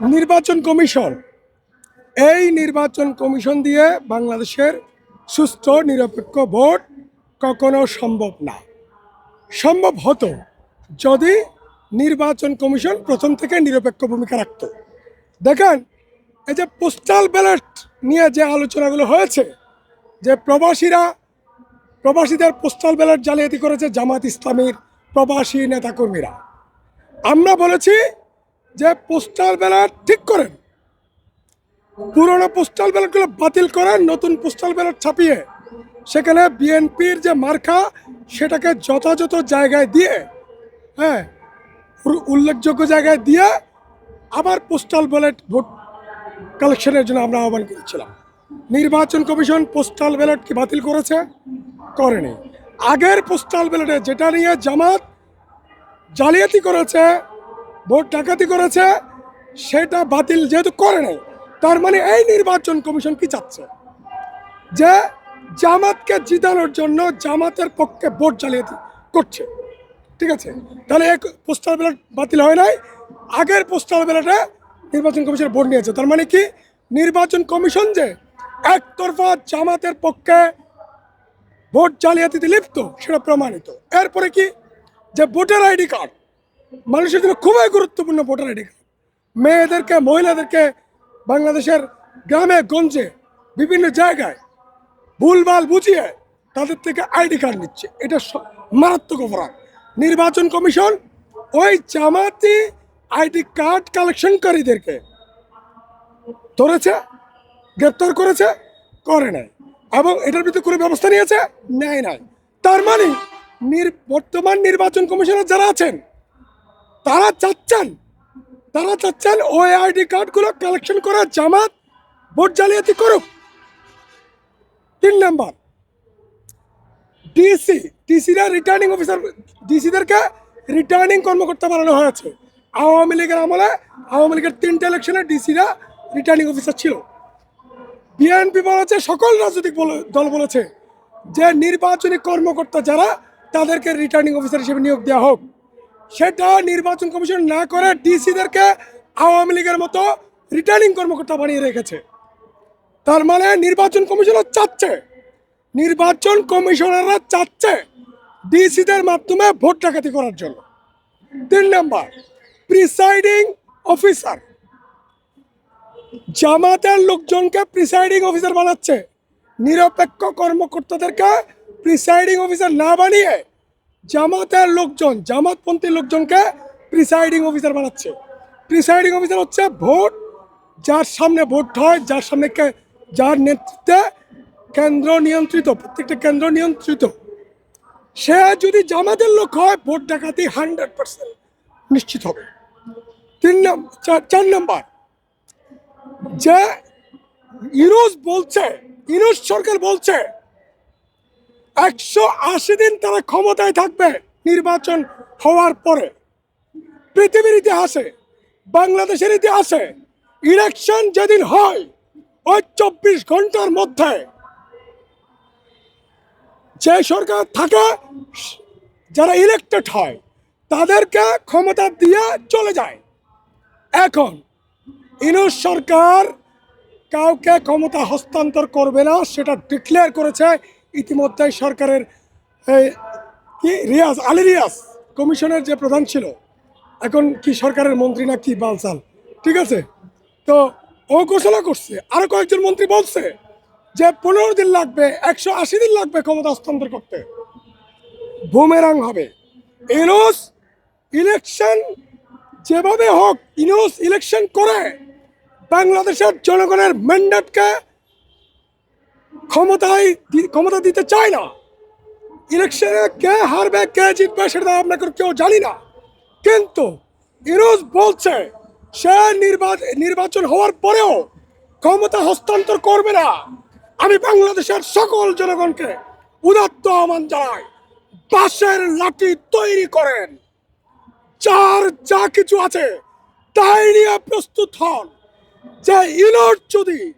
নির্বাচন কমিশন। এই নির্বাচন কমিশন দিয়ে বাংলাদেশের সুস্থ নিরপেক্ষ ভোট কখনো সম্ভব না। সম্ভব হতো যদি নির্বাচন কমিশন প্রথম থেকে নিরপেক্ষ ভূমিকা রাখত। দেখেন, এই যে পোস্টাল ব্যালট নিয়ে যে আলোচনাগুলো হয়েছে, যে প্রবাসীরা, প্রবাসীদের পোস্টাল ব্যালট জালিয়াতি করেছে জামাত ইসলামীর প্রবাসী নেতাকর্মীরা। আমরা বলেছি যে পোস্টাল ব্যালট ঠিক করেন। পুরনো পোস্টাল ব্যালটগুলো বাতিল করেন, নতুন পোস্টাল ব্যালট ছাপিয়ে। সেখানে বিএনপির যে মার্কা, সেটাকে যথাযথ জায়গায় দিয়ে হ্যাঁ উল্লেখযোগ্য জায়গায় দিয়ে আবার পোস্টাল ব্যালট ভোট কালেকশনের জন্য আমরা আহ্বান করেছিলাম। নির্বাচন কমিশন পোস্টাল ব্যালট কি বাতিল করেছে? করেনি। আগের পোস্টাল ব্যালটে যেটা নিয়ে জামাত জালিয়াতি করেছে ভোট ডাকাতি করেছে, সেটা বাতিল যেহেতু করে নাই। তার মানে এই নির্বাচন কমিশন কি চাচ্ছে? যে জামাতকে জিতানোর জন্য জামাতের পক্ষে ভোট জালিয়াতি করছে। ঠিক আছে? তাহলে এক পোস্টাল ব্যালট বাতিল হয় নাই। আগের পোস্টাল ব্যালটে নির্বাচন কমিশনের ভোট নিয়েছে। তার মানে কি? নির্বাচন কমিশন যে একতরফা জামাতের পক্ষে ভোট জালিয়াতিতে লিপ্ত, সেটা প্রমাণিত। এরপরে কি? যে ভোটার আইডি কার্ড। মানুষের জন্য খুবই গুরুত্বপূর্ণ ভোটার আইডি কার্ড। মেয়েদেরকে, মহিলাদেরকে বাংলাদেশের গ্রামে, গঞ্জে, বিভিন্ন জায়গায় ভুলভাল বুঝিয়ে তাদের থেকে আইডি কার্ড নিচ্ছে। এটা মারাত্মক অপরাধ। নির্বাচন কমিশন ওই জামাতি আইডি কার্ড কালেকশনকারীদেরকে ধরেছে, গ্রেপ্তার করেছে, করে নাই। এবং এটার ভিতরে কোনো ব্যবস্থা নিয়েছে? নেয় নাই। তার মানে বর্তমান নির্বাচন কমিশনার যারা আছেন তারা চাচ্ছেন তারা চাচ্ছেন ওই আইডি কার্ডগুলো কালেকশন করা জামাত ভোট জালিয়াতি করুক। তিন নাম্বার ডিসি ডিসিরা রিটার্নিং অফিসার ডিসিদেরকে রিটার্নিং কর্মকর্তা বানানো হয়েছে। আওয়ামী লীগের আমলে, আওয়ামী লীগের তিনটে ইলেকশনে ডিসিরা রিটার্নিং অফিসার ছিল। বিএনপি বলেছে, সকল রাজনৈতিক দল বলেছে যে নির্বাচনী কর্মকর্তা যারা, তাদেরকে রিটার্নিং অফিসার হিসেবে নিয়োগ দেওয়া হোক। সেটা নির্বাচন কমিশন না করে ডিসিদেরকে আওয়ামী লীগের মতো রিটার্নিং কর্মকর্তা বানিয়ে রেখেছে। তার মানে নির্বাচন কমিশনার চাচ্ছে। নির্বাচন কমিশনাররা চাচ্ছে ডিসিদের মাধ্যমে ভোট ডাকাতি করার জন্য। তিন নম্বর প্রিসাইডিং অফিসার জামাতের লোকজনকে প্রিসাইডিং অফিসার বানাচ্ছে। নিরপেক্ষ কর্মকর্তাদেরকে প্রিসাইডিং অফিসার না বানিয়ে জামাতের লোকজন, জামাতপন্থী লোকজনকে প্রিসাইডিং অফিসার বানাচ্ছে। প্রিসাইডিং অফিসার হচ্ছে ভোট, যার সামনে ভোট হয়, যার সামনে যার নেতৃত্বে কেন্দ্র নিয়ন্ত্রিত, প্রত্যেকটা কেন্দ্র নিয়ন্ত্রিত। সে যদি জামাতের লোক হয়, ভোট ডাকাতি হান্ড্রেড পার্সেন্ট নিশ্চিত হবে। তিন নম্বর চার নম্বর, যে ইউনুস বলছে ইউনুস সরকার বলছে একশো আশি দিন তারা ক্ষমতায় থাকবে নির্বাচন হওয়ার পরে। পৃথিবীর ইতিহাসে, বাংলাদেশের ইতিহাসে ইলেকশন যেদিন হয়, ওই চব্বিশ ঘণ্টার মধ্যে যে সরকার থাকে, যারা ইলেক্টেড হয়, তাদেরকে ক্ষমতা দিয়ে চলে যায়। এখন ইনুস সরকার কাউকে ক্ষমতা হস্তান্তর করবে না, সেটা ডিক্লেয়ার করেছে ইতিমধ্যে সরকারের রিয়াজ, আলী রিয়াজ কমিশনের যে প্রধান ছিল, এখন কি সরকারের মন্ত্রী না কি বালসাল, ঠিক আছে? তো ও ঘোষণা করছে, আরও কয়েকজন মন্ত্রী বলছে যে পনেরো দিন লাগবে, একশো আশি দিন লাগবে ক্ষমতা হস্তান্তর করতে। বুমেরাং হবে। ইনুস ইলেকশন যেভাবে হোক, ইনুস ইলেকশন করে বাংলাদেশের জনগণের ম্যান্ডেটকে ক্ষমতায় ক্ষমতা দিতে চায় না। ইলেকশনে কে হারবে, কে জিতবে সেটা আমরা কেউ- জানি না। কিন্তু ইনুস বলছে, সে নির্বাচন হওয়ার পরেও ক্ষমতা হস্তান্তর করবে না। আমি বাংলাদেশের সকল জনগণকে উদাত্ত আহ্বান জানাই, বাঁশের লাঠি তৈরি করেন। যার যা কিছু আছে, তাই নিয়ে প্রস্তুত হন। যে ইউনোর যদি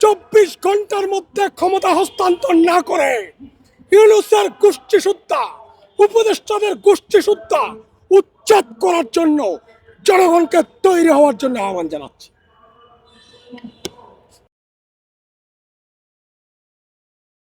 চব্বিশ ঘণ্টার মধ্যে ক্ষমতা হস্তান্তর না করে ইউনুসের গোষ্ঠী সুদ্ধা উপদেষ্টাদের গোষ্ঠী সুদ্ধা উচ্ছেদ করার জন্য জনগণকে তৈরি হওয়ার জন্য আহ্বান জানাচ্ছি।